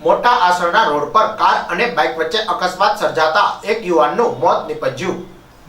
મોટા આસરના રોડ પર કાર અને બાઇક વચ્ચે અકસ્માત સર્જાતા એક યુવાનનું મોત નીપજ્યું.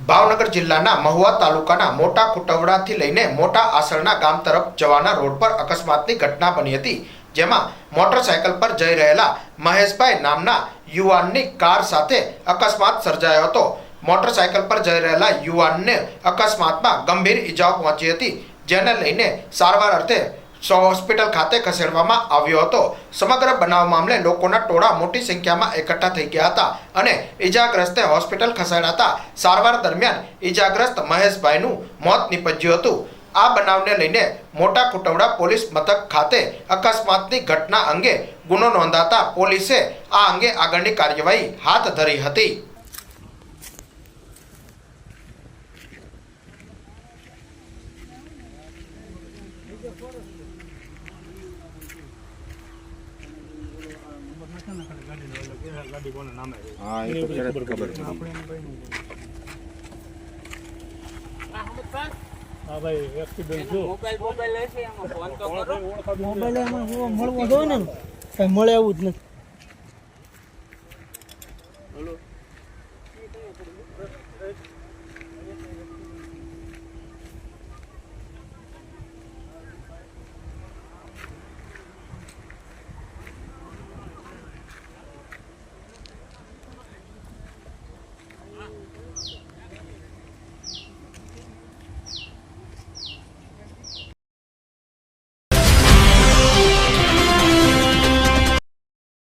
ભાવનગર જિલ્લાના મહુવા તાલુકાના મોટા કુટવડાથી લઈને મોટા આસરના ગામ તરફ જવાના રોડ પર અકસ્માતની ઘટના બની હતી, જેમાં મોટરસાયકલ પર જઈ રહેલા મહેશભાઈ નામના યુવાનની કાર સાથે અકસ્માત સર્જાયો હતો. મોટરસાયકલ પર જઈ રહેલા યુવાનને અકસ્માતમાં ગંભીર ઈજાઓ પહોંચી હતી, જેને લઈને સારવાર અર્થે હોસ્પિટલ ખાતે ખસેડવામાં આવ્યો હતો. સમગ્ર બનાવ મામલે લોકોના ટોળા મોટી સંખ્યામાં એકઠા થઈ ગયા હતા અને ઈજાગ્રસ્તે હોસ્પિટલ ખસેડાતા સારવાર દરમિયાન ઈજાગ્રસ્ત મહેશભાઈનું મોત નીપજ્યું હતું. આ બનાવને લઈને મોટા કુટવડા પોલીસ મથક ખાતે અકસ્માતની ઘટના અંગે ગુનો નોંધાતા પોલીસે આ અંગે આગળની કાર્યવાહી હાથ ધરી હતી. હા ભાઈ એક્સિડન્ટ જો. મોબાઈલ તો ને કઈ મળે એવું જ નથી. હેલો.